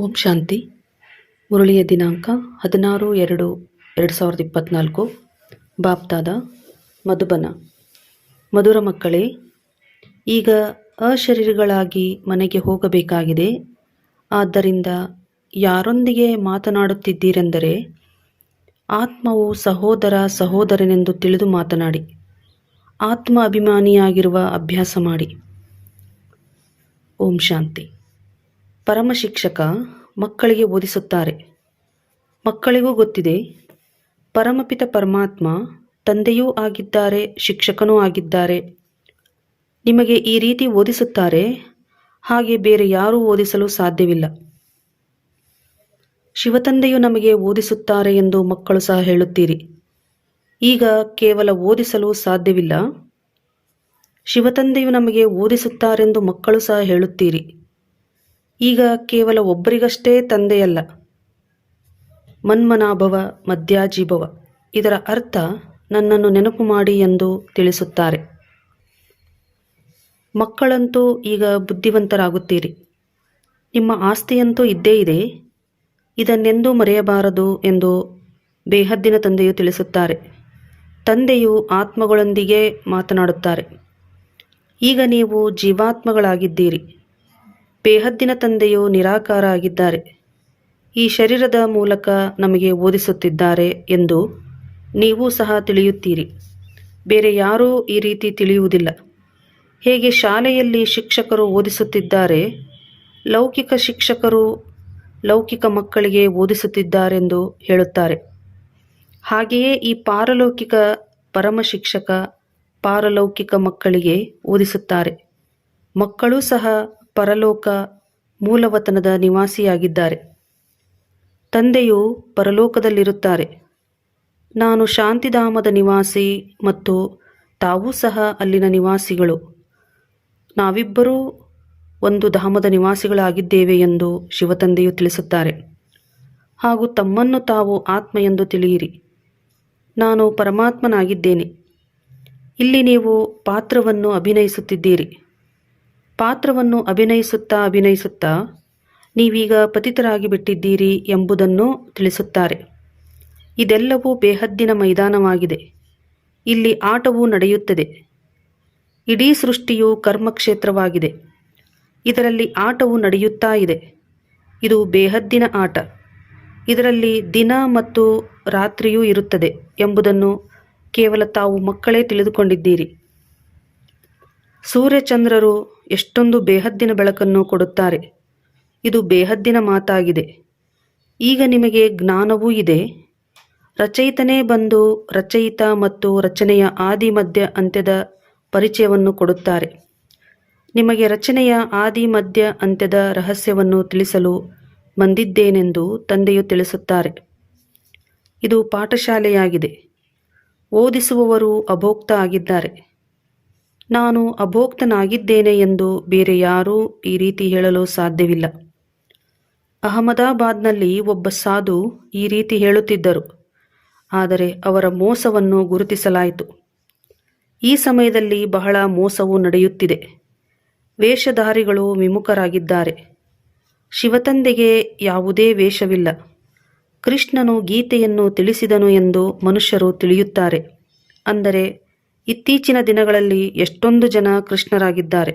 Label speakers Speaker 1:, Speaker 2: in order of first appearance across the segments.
Speaker 1: ಓಂ ಶಾಂತಿ. ಮುರಳಿಯ ದಿನಾಂಕ ಹದಿನಾರು ಎರಡು ಎರಡು ಸಾವಿರದ ಇಪ್ಪತ್ತ್ನಾಲ್ಕು ಬಾಪ್ತಾದ ಮಧುಬನ. ಮಧುರ ಮಕ್ಕಳೇ, ಈಗ ಅಶರೀರಿಗಳಾಗಿ ಮನೆಗೆ ಹೋಗಬೇಕಾಗಿದೆ. ಆದ್ದರಿಂದ ಯಾರೊಂದಿಗೆ ಮಾತನಾಡುತ್ತಿದ್ದೀರೆಂದರೆ, ಆತ್ಮವು ಸಹೋದರ ಸಹೋದರನೆಂದು ತಿಳಿದು ಮಾತನಾಡಿ ಆತ್ಮ ಅಭಿಮಾನಿಯಾಗಿರುವ ಅಭ್ಯಾಸ ಮಾಡಿ. ಓಂ ಶಾಂತಿ. ಪರಮ ಶಿಕ್ಷಕ ಮಕ್ಕಳಿಗೆ ಓದಿಸುತ್ತಾರೆ ಮಕ್ಕಳಿಗೂ ಗೊತ್ತಿದೆ, ಪರಮಪಿತ ಪರಮಾತ್ಮ ತಂದೆಯೂ ಆಗಿದ್ದಾರೆ, ಶಿಕ್ಷಕನೂ ಆಗಿದ್ದಾರೆ. ನಿಮಗೆ ಈ ರೀತಿ ಓದಿಸುತ್ತಾರೆ ಹಾಗೆ ಬೇರೆ ಯಾರೂ ಓದಿಸಲು ಸಾಧ್ಯವಿಲ್ಲ. ಶಿವತಂದೆಯು ನಮಗೆ ಓದಿಸುತ್ತಾರೆ ಎಂದು ಮಕ್ಕಳು ಸಹ ಹೇಳುತ್ತೀರಿ. ಈಗ ಕೇವಲ ಓದಿಸಲು ಸಾಧ್ಯವಿಲ್ಲ, ಶಿವತಂದೆಯು ನಮಗೆ ಓದಿಸುತ್ತಾರೆಂದು ಮಕ್ಕಳು ಸಹ ಹೇಳುತ್ತೀರಿ. ಈಗ ಕೇವಲ ಒಬ್ಬರಿಗಷ್ಟೇ ತಂದೆಯಲ್ಲ. ಮನ್ಮನಾಭವ ಮಧ್ಯಾಜೀಭವ ಇದರ ಅರ್ಥ ನನ್ನನ್ನು ನೆನಪು ಮಾಡಿ ಎಂದು ತಿಳಿಸುತ್ತಾರೆ. ಮಕ್ಕಳಂತೂ ಈಗ ಬುದ್ಧಿವಂತರಾಗುತ್ತೀರಿ. ನಿಮ್ಮ ಆಸ್ತಿಯಂತೂ ಇದ್ದೇ ಇದೆ. ಇದನ್ನೆಂದೂ ಮರೆಯಬಾರದು ಎಂದು ಬೇಹದ್ದಿನ ತಂದೆಯು ತಿಳಿಸುತ್ತಾರೆ. ತಂದೆಯು ಆತ್ಮಗಳೊಂದಿಗೆ ಮಾತನಾಡುತ್ತಾರೆ. ಈಗ ನೀವು ಜೀವಾತ್ಮಗಳಾಗಿದ್ದೀರಿ. ಬೇಹದ್ದಿನ ತಂದೆಯು ನಿರಾಕಾರ ಆಗಿದ್ದಾರೆ ಈ ಶರೀರದ ಮೂಲಕ ನಮಗೆ ಓದಿಸುತ್ತಿದ್ದಾರೆ ಎಂದು ನೀವು ಸಹ ತಿಳಿಯುತ್ತೀರಿ. ಬೇರೆ ಯಾರೂ ಈ ರೀತಿ ತಿಳಿಯುವುದಿಲ್ಲ. ಹೇಗೆ ಶಾಲೆಯಲ್ಲಿ ಶಿಕ್ಷಕರು ಓದಿಸುತ್ತಿದ್ದಾರೆ, ಲೌಕಿಕ ಶಿಕ್ಷಕರು ಲೌಕಿಕ ಮಕ್ಕಳಿಗೆ ಓದಿಸುತ್ತಿದ್ದಾರೆಂದು ಹೇಳುತ್ತಾರೆ. ಹಾಗೆಯೇ ಈ ಪಾರಲೌಕಿಕ ಪರಮ ಶಿಕ್ಷಕ ಪಾರಲೌಕಿಕ ಮಕ್ಕಳಿಗೆ ಓದಿಸುತ್ತಾರೆ. ಮಕ್ಕಳು ಸಹ ಪರಲೋಕ ಮೂಲವತನದ ನಿವಾಸಿಯಾಗಿದ್ದಾರೆ. ತಂದೆಯು ಪರಲೋಕದಲ್ಲಿರುತ್ತಾರೆ. ನಾನು ಶಾಂತಿಧಾಮದ ನಿವಾಸಿ ಮತ್ತು ತಾವೂ ಸಹ ಅಲ್ಲಿನ ನಿವಾಸಿಗಳು. ನಾವಿಬ್ಬರೂ ಒಂದು ಧಾಮದ ನಿವಾಸಿಗಳಾಗಿದ್ದೇವೆ ಎಂದು ಶಿವತಂದೆಯು ತಿಳಿಸುತ್ತಾರೆ. ಹಾಗೂ ತಮ್ಮನ್ನು ತಾವು ಆತ್ಮ ಎಂದು ತಿಳಿಯಿರಿ. ನಾನು ಪರಮಾತ್ಮನಾಗಿದ್ದೇನೆ. ಇಲ್ಲಿ ನೀವು ಪಾತ್ರವನ್ನು ಅಭಿನಯಿಸುತ್ತಿದ್ದೀರಿ. ಪಾತ್ರವನ್ನು ಅಭಿನಯಿಸುತ್ತಾ ಅಭಿನಯಿಸುತ್ತಾ ನೀವೀಗ ಪತಿತರಾಗಿ ಬಿಟ್ಟಿದ್ದೀರಿ ಎಂಬುದನ್ನು ತಿಳಿಸುತ್ತಾರೆ. ಇದೆಲ್ಲವೂ ಬೇಹದ್ದಿನ ಮೈದಾನವಾಗಿದೆ. ಇಲ್ಲಿ ಆಟವೂ ನಡೆಯುತ್ತದೆ. ಇಡೀ ಸೃಷ್ಟಿಯು ಕರ್ಮಕ್ಷೇತ್ರವಾಗಿದೆ. ಇದರಲ್ಲಿ ಆಟವು ನಡೆಯುತ್ತಾ ಇದೆ. ಇದು ಬೇಹದ್ದಿನ ಆಟ. ಇದರಲ್ಲಿ ದಿನ ಮತ್ತು ರಾತ್ರಿಯೂ ಇರುತ್ತದೆ ಎಂಬುದನ್ನು ಕೇವಲ ತಾವು ಮಕ್ಕಳೇ ತಿಳಿದುಕೊಂಡಿದ್ದೀರಿ. ಸೂರ್ಯಚಂದ್ರರು ಎಷ್ಟೊಂದು ಬೇಹದ್ದಿನ ಬೆಳಕನ್ನು ಕೊಡುತ್ತಾರೆ. ಇದು ಬೇಹದ್ದಿನ ಮಾತಾಗಿದೆ. ಈಗ ನಿಮಗೆ ಜ್ಞಾನವೂ ಇದೆ. ರಚಯಿತನೇ ಬಂದು ರಚಯಿತ ಮತ್ತು ರಚನೆಯ ಆದಿ ಮಧ್ಯ ಅಂತ್ಯದ ಪರಿಚಯವನ್ನು ಕೊಡುತ್ತಾರೆ. ನಿಮಗೆ ರಚನೆಯ ಆದಿ ಮಧ್ಯ ಅಂತ್ಯದ ರಹಸ್ಯವನ್ನು ತಿಳಿಸಲು ಬಂದಿದ್ದೇನೆಂದು ತಂದೆಯು ತಿಳಿಸುತ್ತಾರೆ. ಇದು ಪಾಠಶಾಲೆಯಾಗಿದೆ. ಓದಿಸುವವರು ಅಭೋಕ್ತ ಆಗಿದ್ದಾರೆ. ನಾನು ಅಭೋಕ್ತನಾಗಿದ್ದೇನೆ ಎಂದು ಬೇರೆ ಯಾರೂ ಈ ರೀತಿ ಹೇಳಲು ಸಾಧ್ಯವಿಲ್ಲ. ಅಹಮದಾಬಾದ್ನಲ್ಲಿ ಒಬ್ಬ ಸಾಧು ಈ ರೀತಿ ಹೇಳುತ್ತಿದ್ದರು. ಆದರೆ ಅವರ ಮೋಸವನ್ನು ಗುರುತಿಸಲಾಯಿತು. ಈ ಸಮಯದಲ್ಲಿ ಬಹಳ ಮೋಸವು ನಡೆಯುತ್ತಿದೆ. ವೇಷಧಾರಿಗಳು ವಿಮುಖರಾಗಿದ್ದಾರೆ. ಶಿವತಂದೆಗೆ ಯಾವುದೇ ವೇಷವಿಲ್ಲ. ಕೃಷ್ಣನು ಗೀತೆಯನ್ನು ತಿಳಿಸಿದನು ಎಂದು ಮನುಷ್ಯರು ತಿಳಿಯುತ್ತಾರೆ. ಅಂದರೆ ಇತ್ತೀಚಿನ ದಿನಗಳಲ್ಲಿ ಎಷ್ಟೊಂದು ಜನ ಕೃಷ್ಣರಾಗಿದ್ದಾರೆ.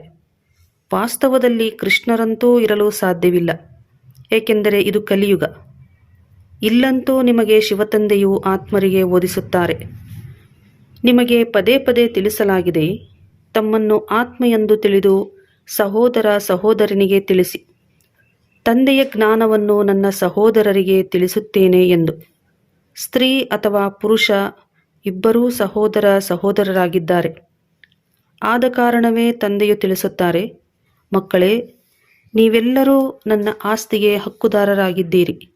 Speaker 1: ವಾಸ್ತವದಲ್ಲಿ ಕೃಷ್ಣರಂತೂ ಇರಲು ಸಾಧ್ಯವಿಲ್ಲ. ಏಕೆಂದರೆ ಇದು ಕಲಿಯುಗ. ಇಲ್ಲಂತೂ ನಿಮಗೆ ಶಿವತಂದೆಯು ಆತ್ಮರಿಗೆ ಓದಿಸುತ್ತಾರೆ. ನಿಮಗೆ ಪದೇ ಪದೇ ತಿಳಿಸಲಾಗಿದೆ, ತಮ್ಮನ್ನು ಆತ್ಮ ಎಂದು ತಿಳಿದು ಸಹೋದರ ಸಹೋದರನಿಗೆ ತಿಳಿಸಿ. ತಂದೆಯ ಜ್ಞಾನವನ್ನು ನನ್ನ ಸಹೋದರರಿಗೆ ತಿಳಿಸುತ್ತೇನೆ ಎಂದು. ಸ್ತ್ರೀ ಅಥವಾ ಪುರುಷ ಇಬ್ಬರೂ ಸಹೋದರ ಸಹೋದರರಾಗಿದ್ದಾರೆ. ಆದ ಕಾರಣವೇ ತಂದೆಯು ತಿಳಿಸುತ್ತಾರೆ, ಮಕ್ಕಳೇ, ನೀವೆಲ್ಲರೂ ನನ್ನ ಆಸ್ತಿಗೆ ಹಕ್ಕುದಾರರಾಗಿದ್ದೀರಿ.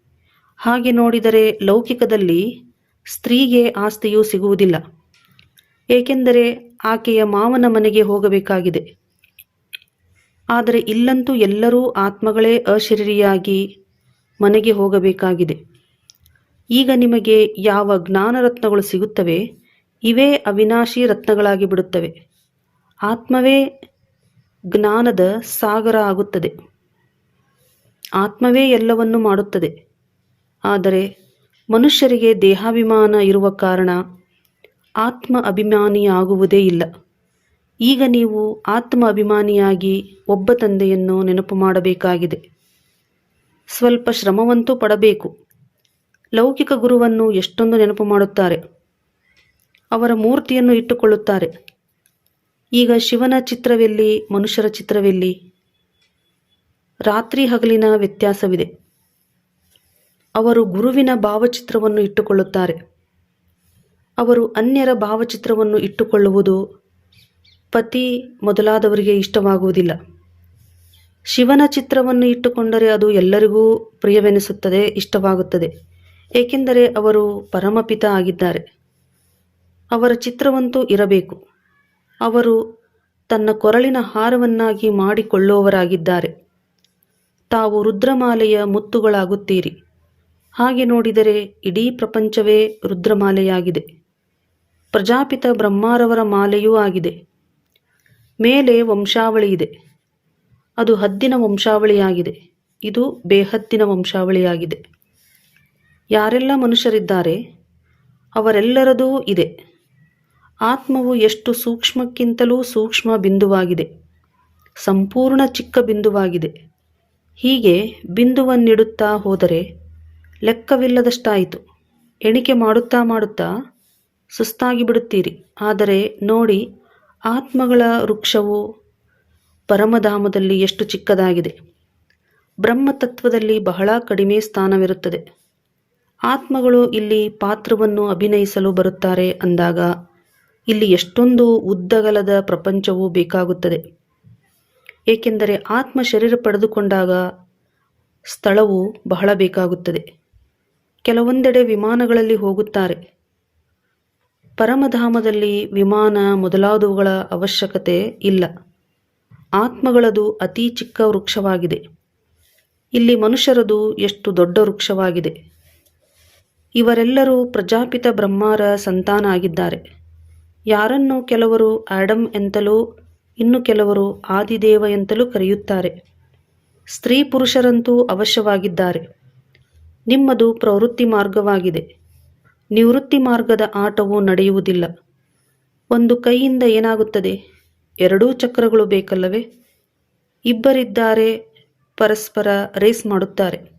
Speaker 1: ಹಾಗೆ ನೋಡಿದರೆ ಲೌಕಿಕದಲ್ಲಿ ಸ್ತ್ರೀಗೆ ಆಸ್ತಿಯು ಸಿಗುವುದಿಲ್ಲ. ಏಕೆಂದರೆ ಆಕೆಯ ಮಾವನ ಮನೆಗೆ ಹೋಗಬೇಕಾಗಿದೆ. ಆದರೆ ಇಲ್ಲಂತೂ ಎಲ್ಲರೂ ಆತ್ಮಗಳೇ ಅಶರೀರಿಯಾಗಿ ಮನೆಗೆ ಹೋಗಬೇಕಾಗಿದೆ. ಈಗ ನಿಮಗೆ ಯಾವ ಜ್ಞಾನರತ್ನಗಳು ಸಿಗುತ್ತವೆ, ಇವೇ ಅವಿನಾಶಿ ರತ್ನಗಳಾಗಿ ಬಿಡುತ್ತವೆ. ಆತ್ಮವೇ ಜ್ಞಾನದ ಸಾಗರ ಆಗುತ್ತದೆ. ಆತ್ಮವೇ ಎಲ್ಲವನ್ನು ಮಾಡುತ್ತದೆ. ಆದರೆ ಮನುಷ್ಯರಿಗೆ ದೇಹಾಭಿಮಾನ ಇರುವ ಕಾರಣ ಆತ್ಮ ಅಭಿಮಾನಿಯಾಗುವುದೇ ಇಲ್ಲ. ಈಗ ನೀವು ಆತ್ಮ ಅಭಿಮಾನಿಯಾಗಿ ಒಬ್ಬ ತಂದೆಯನ್ನು ನೆನಪು ಮಾಡಬೇಕಾಗಿದೆ. ಸ್ವಲ್ಪ ಶ್ರಮವಂತೂ ಪಡಬೇಕು. ಲೌಕಿಕ ಗುರುವನ್ನು ಎಷ್ಟೊಂದು ನೆನಪು ಮಾಡುತ್ತಾರೆ. ಅವರ ಮೂರ್ತಿಯನ್ನು ಇಟ್ಟುಕೊಳ್ಳುತ್ತಾರೆ. ಈಗ ಶಿವನ ಚಿತ್ರವೆಲ್ಲಿ, ಮನುಷ್ಯರ ಚಿತ್ರವೆಲ್ಲಿ? ರಾತ್ರಿ ಹಗಲಿನ ವ್ಯತ್ಯಾಸವಿದೆ. ಅವರು ಗುರುವಿನ ಭಾವಚಿತ್ರವನ್ನು ಇಟ್ಟುಕೊಳ್ಳುತ್ತಾರೆ. ಅವರು ಅನ್ಯರ ಭಾವಚಿತ್ರವನ್ನು ಇಟ್ಟುಕೊಳ್ಳುವುದು ಪತಿ ಮೊದಲಾದವರಿಗೆ ಇಷ್ಟವಾಗುವುದಿಲ್ಲ. ಶಿವನ ಚಿತ್ರವನ್ನು ಇಟ್ಟುಕೊಂಡರೆ ಅದು ಎಲ್ಲರಿಗೂ ಪ್ರಿಯವೆನಿಸುತ್ತದೆ, ಇಷ್ಟವಾಗುತ್ತದೆ. ಏಕೆಂದರೆ ಅವರು ಪರಮಪಿತ ಆಗಿದ್ದಾರೆ. ಅವರ ಚಿತ್ರವಂತೂ ಇರಬೇಕು. ಅವರು ತನ್ನ ಕೊರಳಿನ ಹಾರವನ್ನಾಗಿ ಮಾಡಿಕೊಳ್ಳುವವರಾಗಿದ್ದಾರೆ. ತಾವು ರುದ್ರಮಾಲೆಯ ಮುತ್ತುಗಳಾಗುತ್ತೀರಿ. ಹಾಗೆ ನೋಡಿದರೆ ಇಡೀ ಪ್ರಪಂಚವೇ ರುದ್ರಮಾಲೆಯಾಗಿದೆ. ಪ್ರಜಾಪಿತ ಬ್ರಹ್ಮಾರವರ ಮಾಲೆಯೂ ಆಗಿದೆ. ಮೇಲೆ ವಂಶಾವಳಿ ಇದೆ. ಅದು ಹದ್ದಿನ ವಂಶಾವಳಿಯಾಗಿದೆ. ಇದು ಬೇಹದ್ದಿನ ವಂಶಾವಳಿಯಾಗಿದೆ. ಯಾರೆಲ್ಲ ಮನುಷ್ಯರಿದ್ದಾರೆ, ಅವರೆಲ್ಲರದೂ ಇದೆ. ಆತ್ಮವು ಎಷ್ಟು ಸೂಕ್ಷ್ಮಕ್ಕಿಂತಲೂ ಸೂಕ್ಷ್ಮ ಬಿಂದುವಾಗಿದೆ, ಸಂಪೂರ್ಣ ಚಿಕ್ಕ ಬಿಂದುವಾಗಿದೆ. ಹೀಗೆ ಬಿಂದುವನ್ನಿಡುತ್ತಾ ಹೋದರೆ ಲೆಕ್ಕವಿಲ್ಲದಷ್ಟಾಯಿತು. ಎಣಿಕೆ ಮಾಡುತ್ತಾ ಮಾಡುತ್ತಾ ಸುಸ್ತಾಗಿ ಬಿಡುತ್ತೀರಿ. ಆದರೆ ನೋಡಿ, ಆತ್ಮಗಳ ವೃಕ್ಷವು ಪರಮಧಾಮದಲ್ಲಿ ಎಷ್ಟು ಚಿಕ್ಕದಾಗಿದೆ. ಬ್ರಹ್ಮತತ್ವದಲ್ಲಿ ಬಹಳ ಕಡಿಮೆ ಸ್ಥಾನವಿರುತ್ತದೆ. ಆತ್ಮಗಳು ಇಲ್ಲಿ ಪಾತ್ರವನ್ನು ಅಭಿನಯಿಸಲು ಬರುತ್ತಾರೆ ಅಂದಾಗ ಇಲ್ಲಿ ಎಷ್ಟೊಂದು ಉದ್ದಗಲದ ಪ್ರಪಂಚವು ಬೇಕಾಗುತ್ತದೆ. ಏಕೆಂದರೆ ಆತ್ಮ ಶರೀರ ಪಡೆದುಕೊಂಡಾಗ ಸ್ಥಳವು ಬಹಳ ಬೇಕಾಗುತ್ತದೆ. ಕೆಲವೊಂದೆಡೆ ವಿಮಾನಗಳಲ್ಲಿ ಹೋಗುತ್ತಾರೆ. ಪರಮಧಾಮದಲ್ಲಿ ವಿಮಾನ ಮೊದಲಾದವುಗಳ ಅವಶ್ಯಕತೆ ಇಲ್ಲ. ಆತ್ಮಗಳದು ಅತಿ ಚಿಕ್ಕ ವೃಕ್ಷವಾಗಿದೆ. ಇಲ್ಲಿ ಮನುಷ್ಯರದು ಎಷ್ಟು ದೊಡ್ಡ ವೃಕ್ಷವಾಗಿದೆ. ಇವರೆಲ್ಲರೂ ಪ್ರಜಾಪಿತ ಬ್ರಹ್ಮರ ಸಂತಾನ ಆಗಿದ್ದಾರೆ ಯಾರನ್ನು ಕೆಲವರು ಆಡಮ್ ಎಂತಲೂ, ಇನ್ನು ಕೆಲವರು ಆದಿದೇವ ಎಂತಲೂ ಕರೆಯುತ್ತಾರೆ. ಸ್ತ್ರೀ ಪುರುಷರಂತೂ ಅವಶ್ಯವಾಗಿದ್ದಾರೆ. ನಿಮ್ಮದು ಪ್ರವೃತ್ತಿ ಮಾರ್ಗವಾಗಿದೆ. ನಿವೃತ್ತಿ ಮಾರ್ಗದ ಆಟವು ನಡೆಯುವುದಿಲ್ಲ. ಒಂದು ಕೈಯಿಂದ ಏನಾಗುತ್ತದೆ? ಎರಡೂ ಚಕ್ರಗಳು ಬೇಕಲ್ಲವೇ? ಇಬ್ಬರಿದ್ದಾರೆ, ಪರಸ್ಪರ ರೇಸ್ ಮಾಡುತ್ತಾರೆ.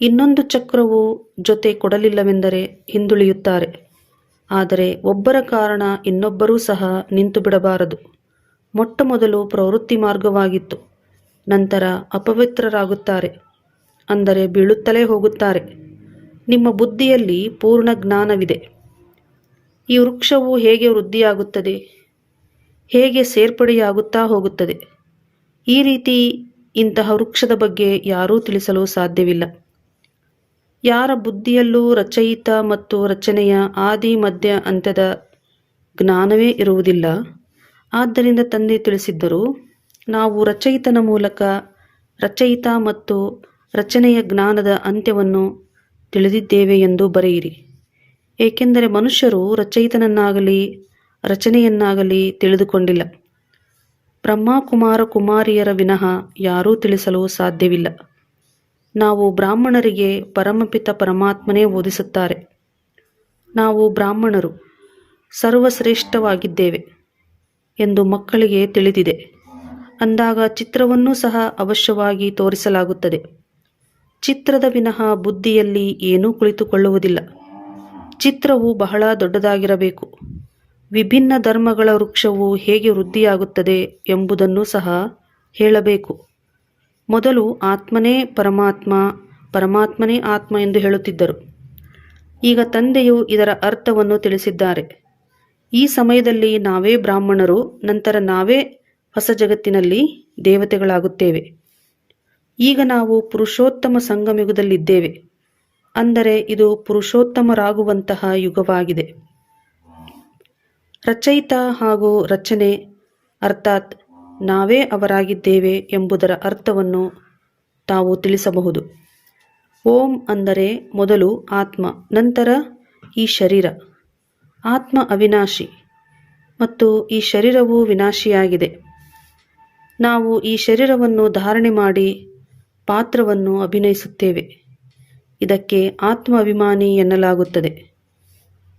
Speaker 1: ಇನ್ನೊಂದು ಚಕ್ರವು ಜೊತೆ ಕೊಡಲಿಲ್ಲವೆಂದರೆ ಹಿಂದುಳಿಯುತ್ತಾರೆ. ಆದರೆ ಒಬ್ಬರ ಕಾರಣ ಇನ್ನೊಬ್ಬರೂ ಸಹ ನಿಂತು ಬಿಡಬಾರದು. ಮೊಟ್ಟ ಮೊದಲು ಪ್ರವೃತ್ತಿ ಮಾರ್ಗವಾಗಿತ್ತು. ನಂತರ ಅಪವಿತ್ರರಾಗುತ್ತಾರೆ. ಅಂದರೆ ಬೀಳುತ್ತಲೇ ಹೋಗುತ್ತಾರೆ. ನಿಮ್ಮ ಬುದ್ಧಿಯಲ್ಲಿ ಪೂರ್ಣ ಜ್ಞಾನವಿದೆ. ಈ ವೃಕ್ಷವು ಹೇಗೆ ವೃದ್ಧಿಯಾಗುತ್ತದೆ? ಹೇಗೆ ಸೇರ್ಪಡೆಯಾಗುತ್ತಾ ಹೋಗುತ್ತದೆ? ಈ ರೀತಿ ಇಂತಹ ವೃಕ್ಷದ ಬಗ್ಗೆ ಯಾರೂ ತಿಳಿಸಲು ಸಾಧ್ಯವಿಲ್ಲ. ಯಾರ ಬುದ್ಧಿಯಲ್ಲೂ ರಚಯಿತ ಮತ್ತು ರಚನೆಯ ಆದಿ ಮಧ್ಯ ಅಂತ್ಯದ ಜ್ಞಾನವೇ ಇರುವುದಿಲ್ಲ. ಆದ್ದರಿಂದ ತಂದೆ ತಿಳಿಸಿದ್ದರು, ನಾವು ರಚಯಿತನ ಮೂಲಕ ರಚಯಿತ ಮತ್ತು ರಚನೆಯ ಜ್ಞಾನದ ಅಂತ್ಯವನ್ನು ತಿಳಿದಿದ್ದೇವೆ ಎಂದು ಬರೆಯಿರಿ. ಏಕೆಂದರೆ ಮನುಷ್ಯರು ರಚಯಿತನನ್ನಾಗಲಿ, ರಚನೆಯನ್ನಾಗಲಿ ತಿಳಿದುಕೊಂಡಿಲ್ಲ. ಬ್ರಹ್ಮಕುಮಾರ ಕುಮಾರಿಯರ ವಿನಃ ಯಾರೂ ತಿಳಿಸಲು ಸಾಧ್ಯವಿಲ್ಲ. ನಾವು ಬ್ರಾಹ್ಮಣರಿಗೆ ಪರಮಪಿತ ಪರಮಾತ್ಮನೇ ಓದಿಸುತ್ತಾರೆ. ನಾವು ಬ್ರಾಹ್ಮಣರು ಸರ್ವಶ್ರೇಷ್ಠವಾಗಿದ್ದೇವೆ ಎಂದು ಮಕ್ಕಳಿಗೆ ತಿಳಿದಿದೆ. ಅಂದಾಗ ಚಿತ್ರವನ್ನೂ ಸಹ ಅವಶ್ಯವಾಗಿ ತೋರಿಸಲಾಗುತ್ತದೆ. ಚಿತ್ರದ ವಿನಃ ಬುದ್ಧಿಯಲ್ಲಿ ಏನೂ ಕುಳಿತುಕೊಳ್ಳುವುದಿಲ್ಲ. ಚಿತ್ರವು ಬಹಳ ದೊಡ್ಡದಾಗಿರಬೇಕು. ವಿಭಿನ್ನ ಧರ್ಮಗಳ ವೃಕ್ಷವು ಹೇಗೆ ವೃದ್ಧಿಯಾಗುತ್ತದೆ ಎಂಬುದನ್ನು ಸಹ ಹೇಳಬೇಕು. ಮೊದಲು ಆತ್ಮನೇ ಪರಮಾತ್ಮ, ಪರಮಾತ್ಮನೇ ಆತ್ಮ ಎಂದು ಹೇಳುತ್ತಿದ್ದರು. ಈಗ ತಂದೆಯು ಇದರ ಅರ್ಥವನ್ನು ತಿಳಿಸಿದ್ದಾರೆ. ಈ ಸಮಯದಲ್ಲಿ ನಾವೇ ಬ್ರಾಹ್ಮಣರು, ನಂತರ ನಾವೇ ಹೊಸ ಜಗತ್ತಿನಲ್ಲಿ ದೇವತೆಗಳಾಗುತ್ತೇವೆ. ಈಗ ನಾವು ಪುರುಷೋತ್ತಮ ಸಂಗಮಯುಗದಲ್ಲಿದ್ದೇವೆ. ಅಂದರೆ ಇದು ಪುರುಷೋತ್ತಮರಾಗುವಂತಹ ಯುಗವಾಗಿದೆ. ರಚಯಿತ ಹಾಗೂ ರಚನೆ, ಅರ್ಥಾತ್ ನಾವೇ ಅವರಾಗಿದ್ದೇವೆ ಎಂಬುದರ ಅರ್ಥವನ್ನು ತಾವು ತಿಳಿಸಬಹುದು. ಓಂ ಅಂದರೆ ಮೊದಲು ಆತ್ಮ, ನಂತರ ಈ ಶರೀರ. ಆತ್ಮ ಅವಿನಾಶಿ ಮತ್ತು ಈ ಶರೀರವು ವಿನಾಶಿಯಾಗಿದೆ. ನಾವು ಈ ಶರೀರವನ್ನು ಧಾರಣೆ ಮಾಡಿ ಪಾತ್ರವನ್ನು ಅಭಿನಯಿಸುತ್ತೇವೆ. ಇದಕ್ಕೆ ಆತ್ಮ ಅಭಿಮಾನಿ ಎನ್ನಲಾಗುತ್ತದೆ.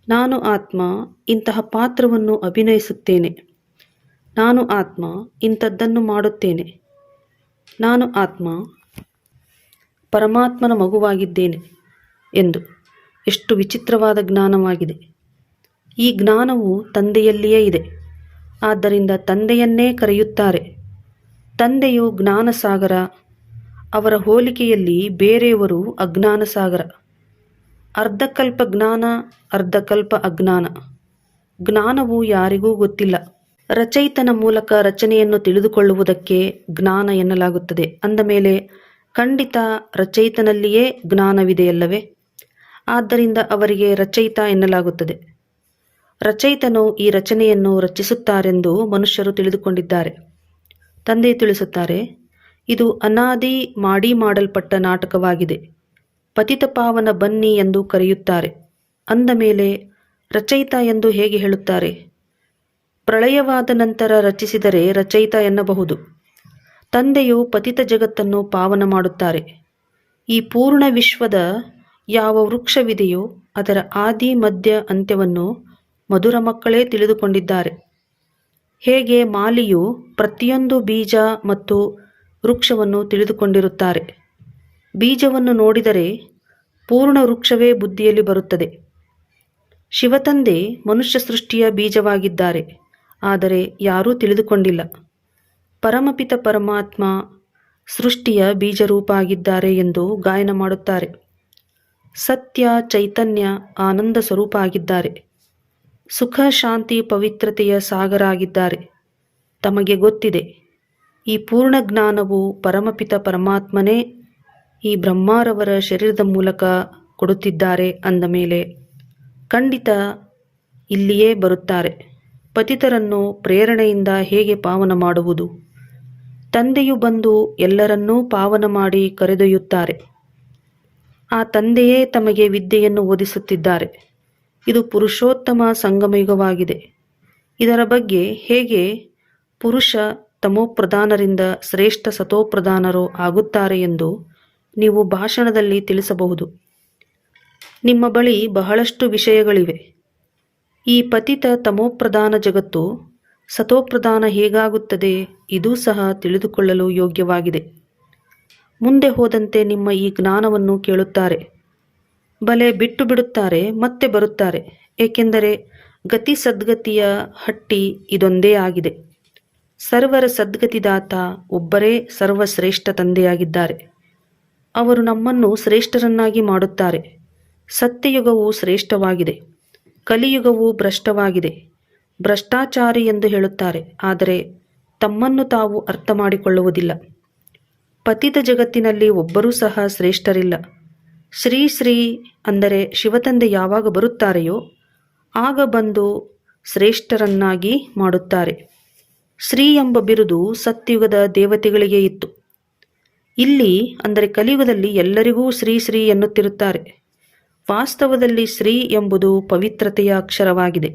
Speaker 1: ನಾನು ಆತ್ಮ, ಇಂತಹ ಪಾತ್ರವನ್ನು ಅಭಿನಯಿಸುತ್ತೇನೆ. ನಾನು ಆತ್ಮ, ಇಂಥದ್ದನ್ನು ಮಾಡುತ್ತೇನೆ. ನಾನು ಆತ್ಮ, ಪರಮಾತ್ಮನ ಮಗುವಾಗಿದ್ದೇನೆ ಎಂದು. ಎಷ್ಟು ವಿಚಿತ್ರವಾದ ಜ್ಞಾನವಾಗಿದೆ. ಈ ಜ್ಞಾನವು ತಂದೆಯಲ್ಲಿಯೇ ಇದೆ. ಆದ್ದರಿಂದ ತಂದೆಯನ್ನೇ ಕರೆಯುತ್ತಾರೆ. ತಂದೆಯು ಜ್ಞಾನಸಾಗರ, ಅವರ ಹೋಲಿಕೆಯಲ್ಲಿ ಬೇರೆಯವರು ಅಜ್ಞಾನ ಸಾಗರ ಅರ್ಧಕಲ್ಪ ಜ್ಞಾನ, ಅರ್ಧಕಲ್ಪ ಅಜ್ಞಾನ. ಜ್ಞಾನವು ಯಾರಿಗೂ ಗೊತ್ತಿಲ್ಲ. ರಚಯಿತನ ಮೂಲಕ ರಚನೆಯನ್ನು ತಿಳಿದುಕೊಳ್ಳುವುದಕ್ಕೆ ಜ್ಞಾನ ಎನ್ನಲಾಗುತ್ತದೆ. ಅಂದ ಮೇಲೆ, ಖಂಡಿತ ರಚಯಿತನಲ್ಲಿಯೇ ಜ್ಞಾನವಿದೆಯಲ್ಲವೇ? ಆದ್ದರಿಂದ ಅವರಿಗೆ ರಚಯಿತ ಎನ್ನಲಾಗುತ್ತದೆ. ರಚಯಿತನು ಈ ರಚನೆಯನ್ನು ರಚಿಸುತ್ತಾರೆಂದು ಮನುಷ್ಯರು ತಿಳಿದುಕೊಂಡಿದ್ದಾರೆ. ತಂದೆ ತಿಳಿಸುತ್ತಾರೆ, ಇದು ಅನಾದಿ ಮಾಡಿ ಮಾಡಲ್ಪಟ್ಟ ನಾಟಕವಾಗಿದೆ. ಪತಿತ ಪಾವನ ಬನ್ನಿ ಎಂದು ಕರೆಯುತ್ತಾರೆ. ಅಂದ ಮೇಲೆ, ರಚಯಿತ ಎಂದು ಹೇಗೆ ಹೇಳುತ್ತಾರೆ? ಪ್ರಳಯವಾದ ನಂತರ ರಚಿಸಿದರೆ ರಚಯಿತ ಎನ್ನಬಹುದು. ತಂದೆಯು ಪತಿತ ಜಗತ್ತನ್ನು ಪಾವನ ಮಾಡುತ್ತಾರೆ. ಈ ಪೂರ್ಣ ವಿಶ್ವದ ಯಾವ ವೃಕ್ಷವಿದೆಯೋ ಅದರ ಆದಿ, ಮಧ್ಯ ಅಂತ್ಯವನ್ನು ಮಧುರ ಮಕ್ಕಳೇ ತಿಳಿದುಕೊಂಡಿದ್ದಾರೆ. ಹೇಗೆ ಮಾಲಿಯು ಪ್ರತಿಯೊಂದು ಬೀಜ ಮತ್ತು ವೃಕ್ಷವನ್ನು ತಿಳಿದುಕೊಂಡಿರುತ್ತಾರೆ. ಬೀಜವನ್ನು ನೋಡಿದರೆ ಪೂರ್ಣ ವೃಕ್ಷವೇ ಬುದ್ಧಿಯಲ್ಲಿ ಬರುತ್ತದೆ. ಶಿವತಂದೆ ಮನುಷ್ಯ ಸೃಷ್ಟಿಯ ಬೀಜವಾಗಿದ್ದಾರೆ. ಆದರೆ ಯಾರೂ ತಿಳಿದುಕೊಂಡಿಲ್ಲ. ಪರಮಪಿತ ಪರಮಾತ್ಮ ಸೃಷ್ಟಿಯ ಬೀಜರೂಪ ಆಗಿದ್ದಾರೆ ಎಂದು ಗಾಯನ ಮಾಡುತ್ತಾರೆ. ಸತ್ಯ ಚೈತನ್ಯ ಆನಂದ ಸ್ವರೂಪ ಆಗಿದ್ದಾರೆ ಸುಖ, ಶಾಂತಿ, ಪವಿತ್ರತೆಯ ಸಾಗರ ಆಗಿದ್ದಾರೆ ತಮಗೆ ಗೊತ್ತಿದೆ, ಈ ಪೂರ್ಣ ಜ್ಞಾನವು ಪರಮಪಿತ ಪರಮಾತ್ಮನೇ ಈ ಬ್ರಹ್ಮಾರವರ ಶರೀರದ ಮೂಲಕ ಕೊಡುತ್ತಿದ್ದಾರೆ ಅಂದ ಮೇಲೆ ಖಂಡಿತ ಇಲ್ಲಿಯೇ ಬರುತ್ತಾರೆ. ಪತಿತರನ್ನು ಪ್ರೇರಣೆಯಿಂದ ಹೇಗೆ ಪಾವನ ಮಾಡುವುದು? ತಂದೆಯು ಬಂದು ಎಲ್ಲರನ್ನೂ ಪಾವನ ಮಾಡಿ ಕರೆದೊಯ್ಯುತ್ತಾರೆ. ಆ ತಂದೆಯೇ ತಮಗೆ ವಿದ್ಯೆಯನ್ನು ಓದಿಸುತ್ತಿದ್ದಾರೆ. ಇದು ಪುರುಷೋತ್ತಮ ಸಂಗಮಯುಗವಾಗಿದೆ. ಇದರ ಬಗ್ಗೆ ಹೇಗೆ ಪುರುಷ ತಮೋಪ್ರಧಾನರಿಂದ ಶ್ರೇಷ್ಠ ಸತೋಪ್ರಧಾನರು ಆಗುತ್ತಾರೆ ಎಂದು ನೀವು ಭಾಷಣದಲ್ಲಿ ತಿಳಿಸಬಹುದು. ನಿಮ್ಮ ಬಳಿ ಬಹಳಷ್ಟು ವಿಷಯಗಳಿವೆ. ಈ ಪತಿತ ತಮೋಪ್ರಧಾನ ಜಗತ್ತು ಸತೋಪ್ರಧಾನ ಹೇಗಾಗುತ್ತದೆ ಇದೂ ಸಹ ತಿಳಿದುಕೊಳ್ಳಲು ಯೋಗ್ಯವಾಗಿದೆ. ಮುಂದೆ ಹೋದಂತೆ ನಿಮ್ಮ ಈ ಜ್ಞಾನವನ್ನು ಕೇಳುತ್ತಾರೆ. ಬಲೆ ಬಿಟ್ಟು ಬಿಡುತ್ತಾರೆ, ಮತ್ತೆ ಬರುತ್ತಾರೆ, ಏಕೆಂದರೆ ಗತಿ ಸದ್ಗತಿಯ ಹಟ್ಟಿ ಇದೊಂದೇ ಆಗಿದೆ. ಸರ್ವರ ಸದ್ಗತಿದಾತ ಒಬ್ಬರೇ ಸರ್ವಶ್ರೇಷ್ಠ ತಂದೆಯಾಗಿದ್ದಾರೆ. ಅವರು ನಮ್ಮನ್ನು ಶ್ರೇಷ್ಠರನ್ನಾಗಿ ಮಾಡುತ್ತಾರೆ. ಸತ್ಯಯುಗವು ಶ್ರೇಷ್ಠವಾಗಿದೆ. ಕಲಿಯುಗವು ಭ್ರಷ್ಟವಾಗಿದೆ. ಭ್ರಷ್ಟಾಚಾರಿ ಎಂದು ಹೇಳುತ್ತಾರೆ. ಆದರೆ ತಮ್ಮನ್ನು ತಾವು ಅರ್ಥ ಮಾಡಿಕೊಳ್ಳುವುದಿಲ್ಲ ಪತಿತ ಜಗತ್ತಿನಲ್ಲಿ ಒಬ್ಬರೂ ಸಹ ಶ್ರೇಷ್ಠರಿಲ್ಲ. ಶ್ರೀ ಶ್ರೀ ಅಂದರೆ ಶಿವತಂದೆ ಯಾವಾಗ ಬರುತ್ತಾರೆಯೋ ಆಗ ಬಂದು ಶ್ರೇಷ್ಠರನ್ನಾಗಿ ಮಾಡುತ್ತಾರೆ. ಶ್ರೀ ಎಂಬ ಬಿರುದು ಸತ್ಯುಗದ ದೇವತೆಗಳಿಗೆ ಇತ್ತು. ಇಲ್ಲಿ ಅಂದರೆ ಕಲಿಯುಗದಲ್ಲಿ ಎಲ್ಲರಿಗೂ ಶ್ರೀ ಶ್ರೀ ಎನ್ನುತ್ತಿರುತ್ತಾರೆ. ವಾಸ್ತವದಲ್ಲಿ ಶ್ರೀ ಎಂಬುದು ಪವಿತ್ರತೆಯ ಅಕ್ಷರವಾಗಿದೆ.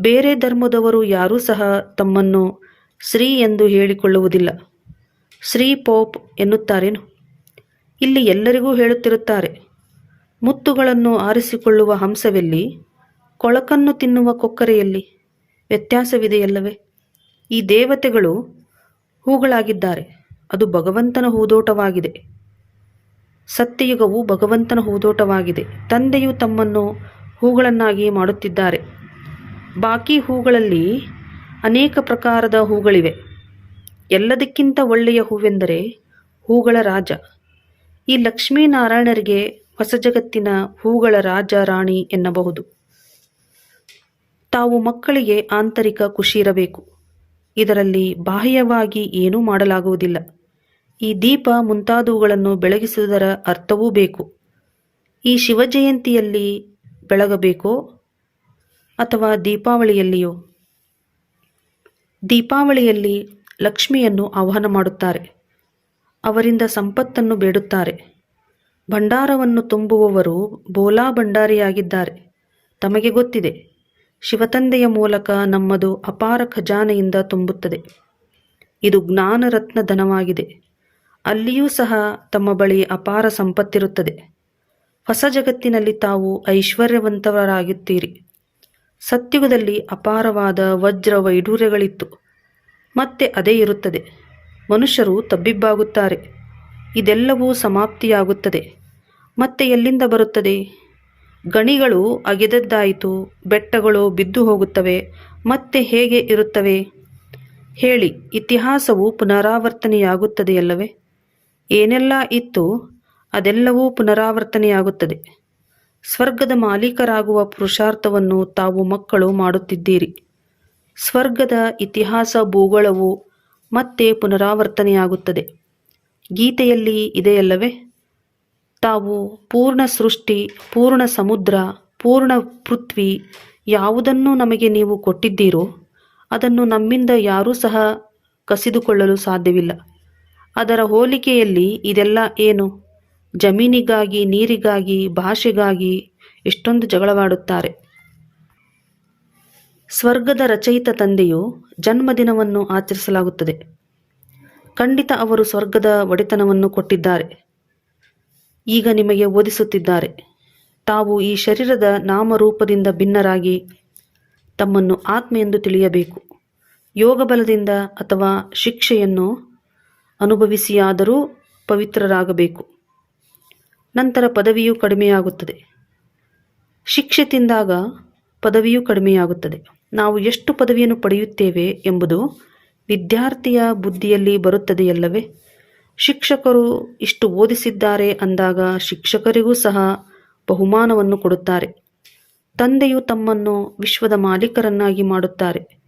Speaker 1: ಬೇರೆ ಧರ್ಮದವರು ಯಾರೂ ಸಹ ತಮ್ಮನ್ನು ಶ್ರೀ ಎಂದು ಹೇಳಿಕೊಳ್ಳುವುದಿಲ್ಲ. ಶ್ರೀ ಪೋಪ್ ಎನ್ನುತ್ತಾರೇನು? ಇಲ್ಲಿ ಎಲ್ಲರಿಗೂ ಹೇಳುತ್ತಿರುತ್ತಾರೆ, ಮುತ್ತುಗಳನ್ನು ಆರಿಸಿಕೊಳ್ಳುವ ಹಂಸವೆಲ್ಲಿ, ಕೊಳಕನ್ನು ತಿನ್ನುವ ಕೊಕ್ಕರೆಯಲ್ಲಿ ವ್ಯತ್ಯಾಸವಿದೆಯಲ್ಲವೇ ಈ ದೇವತೆಗಳು ಹೂಗಳಾಗಿದ್ದಾರೆ, ಅದು ಭಗವಂತನ ಹೂದೋಟವಾಗಿದೆ. ಸತ್ಯಯುಗವು ಭಗವಂತನ ಹೂದೋಟವಾಗಿದೆ. ತಂದೆಯು ತಮ್ಮನ್ನು ಹೂಗಳನ್ನಾಗಿ ಮಾಡುತ್ತಿದ್ದಾರೆ. ಬಾಕಿ ಹೂಗಳಲ್ಲಿ ಅನೇಕ ಪ್ರಕಾರದ ಹೂಗಳಿವೆ. ಎಲ್ಲದಕ್ಕಿಂತ ಒಳ್ಳೆಯ ಹೂವೆಂದರೆ ಹೂಗಳ ರಾಜ. ಈ ಲಕ್ಷ್ಮೀನಾರಾಯಣರಿಗೆ ಹೊಸ ಜಗತ್ತಿನ ಹೂಗಳ ರಾಜ ರಾಣಿ ಎನ್ನಬಹುದು. ತಾವು ಮಕ್ಕಳಿಗೆ ಆಂತರಿಕ ಖುಷಿ ಇರಬೇಕು. ಇದರಲ್ಲಿ ಬಾಹ್ಯವಾಗಿ ಏನೂ ಮಾಡಲಾಗುವುದಿಲ್ಲ. ಈ ದೀಪ ಮುಂತಾದವುಗಳನ್ನು ಬೆಳಗಿಸುವುದರ ಅರ್ಥವೂ ಬೇಕು. ಈ ಶಿವಜಯಂತಿಯಲ್ಲಿ ಬೆಳಗಬೇಕೋ ಅಥವಾ ದೀಪಾವಳಿಯಲ್ಲಿಯೋ? ದೀಪಾವಳಿಯಲ್ಲಿ ಲಕ್ಷ್ಮಿಯನ್ನು ಆಹ್ವಾನ ಮಾಡುತ್ತಾರೆ. ಅವರಿಂದ ಸಂಪತ್ತನ್ನು ಬೇಡುತ್ತಾರೆ. ಭಂಡಾರವನ್ನು ತುಂಬುವವರು ಬೋಲಾ ಭಂಡಾರಿಯಾಗಿದ್ದಾರೆ. ತಮಗೆ ಗೊತ್ತಿದೆ, ಶಿವತಂದೆಯ ಮೂಲಕ ನಮ್ಮದು ಅಪಾರ ಖಜಾನೆಯಿಂದ ತುಂಬುತ್ತದೆ. ಇದು ಜ್ಞಾನರತ್ನ ಧನವಾಗಿದೆ. ಅಲ್ಲಿಯೂ ಸಹ ತಮ್ಮ ಬಳಿ ಅಪಾರ ಸಂಪತ್ತಿರುತ್ತದೆ. ಹೊಸ ಜಗತ್ತಿನಲ್ಲಿ ತಾವು ಐಶ್ವರ್ಯವಂತವರಾಗುತ್ತೀರಿ ಸತ್ಯುಗದಲ್ಲಿ ಅಪಾರವಾದ ವಜ್ರ ವೈಡೂರ್ಯಗಳಿತ್ತು ಮತ್ತೆ ಅದೇ ಇರುತ್ತದೆ. ಮನುಷ್ಯರು ತಬ್ಬಿಬ್ಬಾಗುತ್ತಾರೆ. ಇದೆಲ್ಲವೂ ಸಮಾಪ್ತಿಯಾಗುತ್ತದೆ. ಮತ್ತೆ ಎಲ್ಲಿಂದ ಬರುತ್ತದೆ? ಗಣಿಗಳು ಅಗೆದದ್ದಾಯಿತು, ಬೆಟ್ಟಗಳು ಬಿದ್ದು ಹೋಗುತ್ತವೆ, ಮತ್ತೆ ಹೇಗೆ ಇರುತ್ತವೆ? ಹೇಳಿ, ಇತಿಹಾಸವು ಪುನರಾವರ್ತನೆಯಾಗುತ್ತದೆಯಲ್ಲವೇ? ಏನೆಲ್ಲ ಇತ್ತು ಅದೆಲ್ಲವೂ ಪುನರಾವರ್ತನೆಯಾಗುತ್ತದೆ. ಸ್ವರ್ಗದ ಮಾಲೀಕರಾಗುವ ಪುರುಷಾರ್ಥವನ್ನು ತಾವು ಮಕ್ಕಳು ಮಾಡುತ್ತಿದ್ದೀರಿ. ಸ್ವರ್ಗದ ಇತಿಹಾಸ ಭೂಗೋಳವು ಮತ್ತೆ ಪುನರಾವರ್ತನೆಯಾಗುತ್ತದೆ. ಗೀತೆಯಲ್ಲಿ ಇದೆಯಲ್ಲವೇ? ತಾವು ಪೂರ್ಣ ಸೃಷ್ಟಿ, ಪೂರ್ಣ ಸಮುದ್ರ, ಪೂರ್ಣ ಪೃಥ್ವಿ ಯಾವುದನ್ನು ನಮಗೆ ನೀವು ಕೊಟ್ಟಿದ್ದೀರೋ ಅದನ್ನು ನಮ್ಮಿಂದ ಯಾರೂ ಸಹ ಕಸಿದುಕೊಳ್ಳಲು ಸಾಧ್ಯವಿಲ್ಲ. ಅದರ ಹೋಲಿಕೆಯಲ್ಲಿ ಇದೆಲ್ಲ ಏನು? ಜಮೀನಿಗಾಗಿ, ನೀರಿಗಾಗಿ, ಭಾಷೆಗಾಗಿ ಎಷ್ಟೊಂದು ಜಗಳವಾಡುತ್ತಾರೆ. ಸ್ವರ್ಗದ ರಚಯಿತ ತಂದೆಯು ಜನ್ಮದಿನವನ್ನು ಆಚರಿಸಲಾಗುತ್ತದೆ. ಖಂಡಿತ ಅವರು ಸ್ವರ್ಗದ ಒಡೆತನವನ್ನು ಕೊಟ್ಟಿದ್ದಾರೆ. ಈಗ ನಿಮಗೆ ಓದಿಸುತ್ತಿದ್ದಾರೆ. ತಾವು ಈ ಶರೀರದ ನಾಮರೂಪದಿಂದ ಭಿನ್ನರಾಗಿ ತಮ್ಮನ್ನು ಆತ್ಮ ಎಂದು ತಿಳಿಯಬೇಕು. ಯೋಗಬಲದಿಂದ ಅಥವಾ ಶಿಕ್ಷೆಯನ್ನು ಅನುಭವಿಸಿಯಾದರೂ ಪವಿತ್ರರಾಗಬೇಕು. ನಂತರ ಪದವಿಯು ಕಡಿಮೆಯಾಗುತ್ತದೆ. ಶಿಕ್ಷೆ ತಿಂದಾಗ ಪದವಿಯೂ ಕಡಿಮೆಯಾಗುತ್ತದೆ. ನಾವು ಎಷ್ಟು ಪದವಿಯನ್ನು ಪಡೆಯುತ್ತೇವೆ ಎಂಬುದು ವಿದ್ಯಾರ್ಥಿಯ ಬುದ್ಧಿಯಲ್ಲಿ ಬರುತ್ತದೆಯಲ್ಲವೇ? ಶಿಕ್ಷಕರು ಇಷ್ಟು ಓದಿಸಿದ್ದಾರೆ ಅಂದಾಗ ಶಿಕ್ಷಕರಿಗೂ ಸಹ ಬಹುಮಾನವನ್ನು ಕೊಡುತ್ತಾರೆ. ತಂದೆಯು ತಮ್ಮನ್ನು ವಿಶ್ವದ ಮಾಲೀಕರನ್ನಾಗಿ ಮಾಡುತ್ತಾರೆ.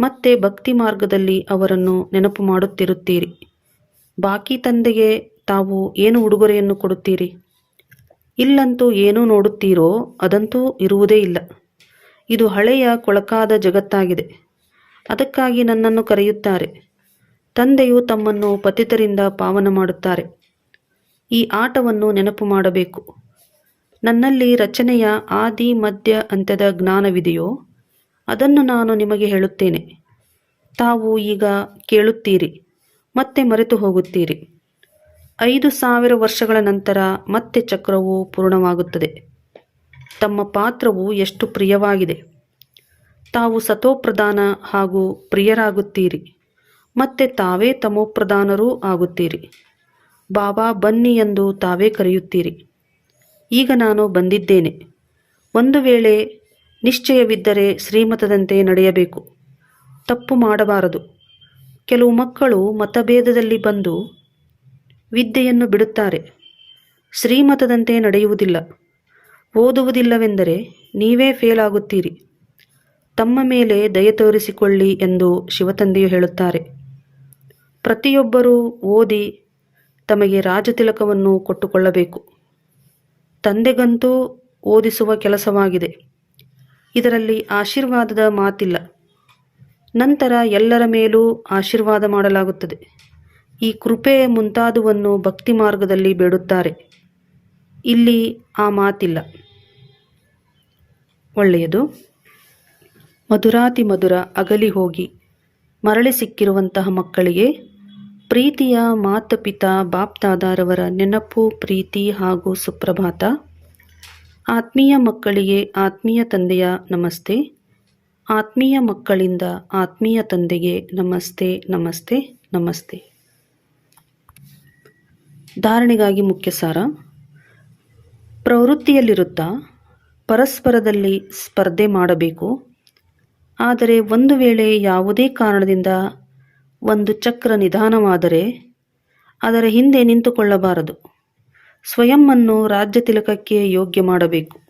Speaker 1: ಮತ್ತೆ ಭಕ್ತಿ ಮಾರ್ಗದಲ್ಲಿ ಅವರನ್ನು ನೆನಪು ಮಾಡುತ್ತಿರುತ್ತೀರಿ. ಬಾಕಿ ತಂದೆಗೆ ತಾವು ಏನು ಉಡುಗೊರೆಯನ್ನು ಕೊಡುತ್ತೀರಿ? ಇಲ್ಲಂತೂ ಏನು ನೋಡುತ್ತೀರೋ ಅದಂತೂ ಇರುವುದೇ ಇಲ್ಲ. ಇದು ಹಳೆಯ ಕೊಳಕಾದ ಜಗತ್ತಾಗಿದೆ. ಅದಕ್ಕಾಗಿ ನನ್ನನ್ನು ಕರೆಯುತ್ತಾರೆ. ತಂದೆಯು ತಮ್ಮನ್ನು ಪತಿತರಿಂದ ಪಾವನ ಮಾಡುತ್ತಾರೆ. ಈ ಆಟವನ್ನು ನೆನಪು ಮಾಡಬೇಕು. ನನ್ನಲ್ಲಿ ರಚನೆಯ ಆದಿ, ಮಧ್ಯ ಅಂತ್ಯದ ಜ್ಞಾನವಿದೆಯೋ ಅದನ್ನು ನಾನು ನಿಮಗೆ ಹೇಳುತ್ತೇನೆ. ತಾವು ಈಗ ಕೇಳುತ್ತೀರಿ. ಮತ್ತೆ ಮರೆತು ಹೋಗುತ್ತೀರಿ. ಐದು ಸಾವಿರ ವರ್ಷಗಳ ನಂತರ ಮತ್ತೆ ಚಕ್ರವು ಪೂರ್ಣವಾಗುತ್ತದೆ. ತಮ್ಮ ಪಾತ್ರವು ಎಷ್ಟು ಪ್ರಿಯವಾಗಿದೆ. ತಾವು ಸತೋಪ್ರಧಾನ ಹಾಗೂ ಪ್ರಿಯರಾಗುತ್ತೀರಿ. ಮತ್ತೆ ತಾವೇ ತಮೋಪ್ರಧಾನರೂ ಆಗುತ್ತೀರಿ. ಬಾಬಾ ಬನ್ನಿ ಎಂದು ತಾವೇ ಕರೆಯುತ್ತೀರಿ. ಈಗ ನಾನು ಬಂದಿದ್ದೇನೆ. ಒಂದು ವೇಳೆ ನಿಶ್ಚಯವಿದ್ದರೆ ಶ್ರೀಮತದಂತೆ ನಡೆಯಬೇಕು. ತಪ್ಪು ಮಾಡಬಾರದು. ಕೆಲವು ಮಕ್ಕಳು ಮತಭೇದದಲ್ಲಿ ಬಂದು ವಿದ್ಯೆಯನ್ನು ಬಿಡುತ್ತಾರೆ. ಶ್ರೀಮತದಂತೆ ನಡೆಯುವುದಿಲ್ಲ. ಓದುವುದಿಲ್ಲವೆಂದರೆ ನೀವೇ ಫೇಲ್ ಆಗುತ್ತೀರಿ ತಮ್ಮ ಮೇಲೆ ದಯ ತೋರಿಸಿಕೊಳ್ಳಿ ಎಂದು ಶಿವತಂದೆಯು ಹೇಳುತ್ತಾರೆ. ಪ್ರತಿಯೊಬ್ಬರೂ ಓದಿ ತಮಗೆ ರಾಜತಿಲಕವನ್ನು ಕೊಟ್ಟುಕೊಳ್ಳಬೇಕು. ತಂದೆಗಂತೂ ಓದಿಸುವ ಕೆಲಸವಾಗಿದೆ. ಇದರಲ್ಲಿ ಆಶೀರ್ವಾದದ ಮಾತಿಲ್ಲ. ನಂತರ ಎಲ್ಲರ ಮೇಲೂ ಆಶೀರ್ವಾದ ಮಾಡಲಾಗುತ್ತದೆ. ಈ ಕೃಪೆ ಮುಂತಾದುವನ್ನು ಭಕ್ತಿ ಮಾರ್ಗದಲ್ಲಿ ಬೇಡುತ್ತಾರೆ. ಇಲ್ಲಿ ಆ ಮಾತಿಲ್ಲ. ಒಳ್ಳೆಯದು. ಮಧುರಾತಿ ಮಧುರ ಅಗಲಿ ಹೋಗಿ ಮರಳಿ ಸಿಕ್ಕಿರುವಂತಹ ಮಕ್ಕಳಿಗೆ ಪ್ರೀತಿಯ ಮಾತಪಿತ ಬಾಪ್ತಾದಾರವರ ನೆನಪು, ಪ್ರೀತಿ ಹಾಗೂ ಸುಪ್ರಭಾತ. ಆತ್ಮೀಯ ಮಕ್ಕಳಿಗೆ ಆತ್ಮೀಯ ತಂದೆಯ ನಮಸ್ತೆ. ಆತ್ಮೀಯ ಮಕ್ಕಳಿಂದ ಆತ್ಮೀಯ ತಂದೆಗೆ ನಮಸ್ತೆ ನಮಸ್ತೆ ನಮಸ್ತೆ. ಧಾರಣೆಗಾಗಿ ಮುಖ್ಯ ಸಾರ. ಪ್ರವೃತ್ತಿಯಲ್ಲಿರುತ್ತಾ ಪರಸ್ಪರದಲ್ಲಿ ಸ್ಪರ್ಧೆ ಮಾಡಬೇಕು. ಆದರೆ ಒಂದು ವೇಳೆ ಯಾವುದೇ ಕಾರಣದಿಂದ ಒಂದು ಚಕ್ರ ನಿಧಾನವಾದರೆ ಅದರ ಹಿಂದೆ ನಿಂತುಕೊಳ್ಳಬಾರದು. ಸ್ವಯಂ ಅನ್ನು ರಾಜ್ಯ ತಿಲಕಕ್ಕೆ ಯೋಗ್ಯ ಮಾಡಬೇಕು.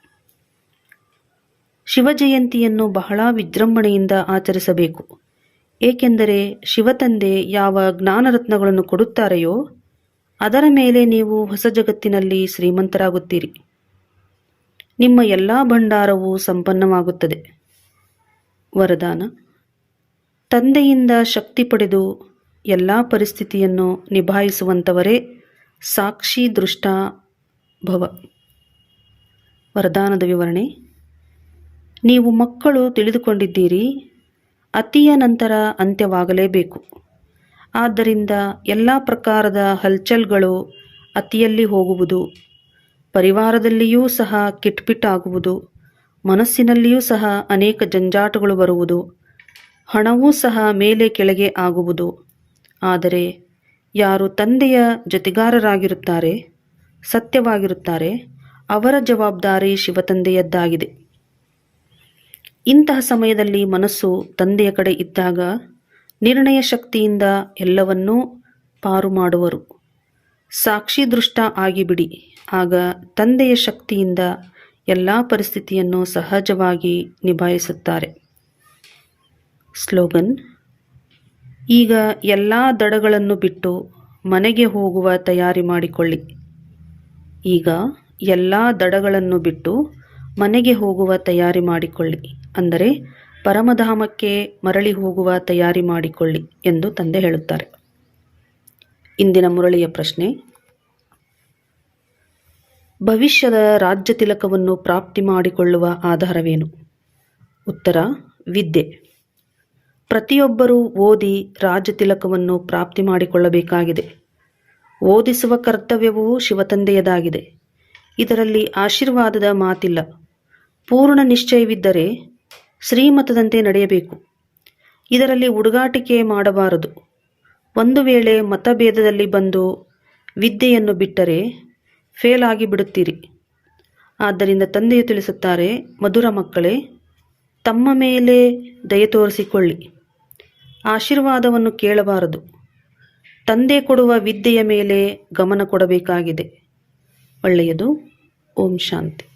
Speaker 1: ಶಿವಜಯಂತಿಯನ್ನು ಬಹಳ ವಿಜೃಂಭಣೆಯಿಂದ ಆಚರಿಸಬೇಕು. ಏಕೆಂದರೆ ಶಿವತಂದೆ ಯಾವ ಜ್ಞಾನರತ್ನಗಳನ್ನು ಕೊಡುತ್ತಾರೆಯೋ, ಅದರ ಮೇಲೆ ನೀವು ಹೊಸ ಜಗತ್ತಿನಲ್ಲಿ ಶ್ರೀಮಂತರಾಗುತ್ತೀರಿ. ನಿಮ್ಮ ಎಲ್ಲ ಭಂಡಾರವೂ ಸಂಪನ್ನವಾಗುತ್ತದೆ. ವರದಾನ. ತಂದೆಯಿಂದ ಶಕ್ತಿ ಪಡೆದು ಎಲ್ಲ ಪರಿಸ್ಥಿತಿಯನ್ನು ನಿಭಾಯಿಸುವಂಥವರೇ ಸಾಕ್ಷಿ ದೃಷ್ಟ ಭವ. ವರದಾನದ ವಿವರಣೆ. ನೀವು ಮಕ್ಕಳು ತಿಳಿದುಕೊಂಡಿದ್ದೀರಿ, ಅತಿಯ ನಂತರ ಅಂತ್ಯವಾಗಲೇಬೇಕು. ಆದ್ದರಿಂದ ಎಲ್ಲ ಪ್ರಕಾರದ ಹಲ್ಚಲ್ಗಳು ಅತಿಯಲ್ಲಿ ಹೋಗುವುದು, ಪರಿವಾರದಲ್ಲಿಯೂ ಸಹ ಕಿಟ್ಪಿಟ್ಟಾಗುವುದು, ಮನಸ್ಸಿನಲ್ಲಿಯೂ ಸಹ ಅನೇಕ ಜಂಜಾಟಗಳು ಬರುವುದು, ಹಣವೂ ಸಹ ಮೇಲೆ ಕೆಳಗೆ ಆಗುವುದು. ಆದರೆ ಯಾರು ತಂದೆಯ ಜೊತೆಗಾರರಾಗಿರುತ್ತಾರೆ, ಸತ್ಯವಾಗಿರುತ್ತಾರೆ, ಅವರ ಜವಾಬ್ದಾರಿ ಶಿವತಂದೆಯದ್ದಾಗಿದೆ. ಇಂತಹ ಸಮಯದಲ್ಲಿ ಮನಸ್ಸು ತಂದೆಯ ಕಡೆ ಇದ್ದಾಗ ನಿರ್ಣಯ ಶಕ್ತಿಯಿಂದ ಎಲ್ಲವನ್ನೂ ಪಾರು ಮಾಡುವರು. ಸಾಕ್ಷಿ ದೃಷ್ಟ ಆಗಿಬಿಡಿ. ಆಗ ತಂದೆಯ ಶಕ್ತಿಯಿಂದ ಎಲ್ಲ ಪರಿಸ್ಥಿತಿಯನ್ನು ಸಹಜವಾಗಿ ನಿಭಾಯಿಸುತ್ತಾರೆ. ಸ್ಲೋಗನ್, ಈಗ ಎಲ್ಲ ದಡಗಳನ್ನು ಬಿಟ್ಟು ಮನೆಗೆ ಹೋಗುವ ತಯಾರಿ ಮಾಡಿಕೊಳ್ಳಿ. ಈಗ ಎಲ್ಲ ದಡಗಳನ್ನು ಬಿಟ್ಟು ಮನೆಗೆ ಹೋಗುವ ತಯಾರಿ ಮಾಡಿಕೊಳ್ಳಿ. ಅಂದರೆ ಪರಮಧಾಮಕ್ಕೆ ಮರಳಿ ಹೋಗುವ ತಯಾರಿ ಮಾಡಿಕೊಳ್ಳಿ ಎಂದು ತಂದೆ ಹೇಳುತ್ತಾರೆ. ಇಂದಿನ ಮುರಳಿಯ ಪ್ರಶ್ನೆ, ಭವಿಷ್ಯದ ರಾಜ್ಯ ತಿಲಕವನ್ನು ಪ್ರಾಪ್ತಿ ಮಾಡಿಕೊಳ್ಳುವ ಆಧಾರವೇನು? ಉತ್ತರ, ವಿದ್ಯೆ. ಪ್ರತಿಯೊಬ್ಬರೂ ಓದಿ ರಾಜ್ಯ ತಿಲಕವನ್ನು ಪ್ರಾಪ್ತಿ ಮಾಡಿಕೊಳ್ಳಬೇಕಾಗಿದೆ. ಓದಿಸುವ ಕರ್ತವ್ಯವೂ ಶಿವತಂದೆಯದಾಗಿದೆ. ಇದರಲ್ಲಿ ಆಶೀರ್ವಾದದ ಮಾತಿಲ್ಲ. ಪೂರ್ಣ ನಿಶ್ಚಯವಿದ್ದರೆ ಶ್ರೀಮತದಂತೆ ನಡೆಯಬೇಕು. ಇದರಲ್ಲಿ ಹುಡುಗಾಟಿಕೆ ಮಾಡಬಾರದು. ಒಂದು ವೇಳೆ ಮತಭೇದದಲ್ಲಿ ಬಂದು ವಿದ್ಯೆಯನ್ನು ಬಿಟ್ಟರೆ ಫೇಲ್ ಆಗಿ ಬಿಡುತ್ತೀರಿ ಆದ್ದರಿಂದ ತಂದೆಯು ತಿಳಿಸುತ್ತಾರೆ, ಮಧುರ ಮಕ್ಕಳೇ, ತಮ್ಮ ಮೇಲೆ ದಯ ತೋರಿಸಿಕೊಳ್ಳಿ. ಆಶೀರ್ವಾದವನ್ನು ಕೇಳಬಾರದು. ತಂದೆ ಕೊಡುವ ವಿದ್ಯೆಯ ಮೇಲೆ ಗಮನ ಕೊಡಬೇಕಾಗಿದೆ. ಒಳ್ಳೆಯದು. ಓಂ ಶಾಂತಿ.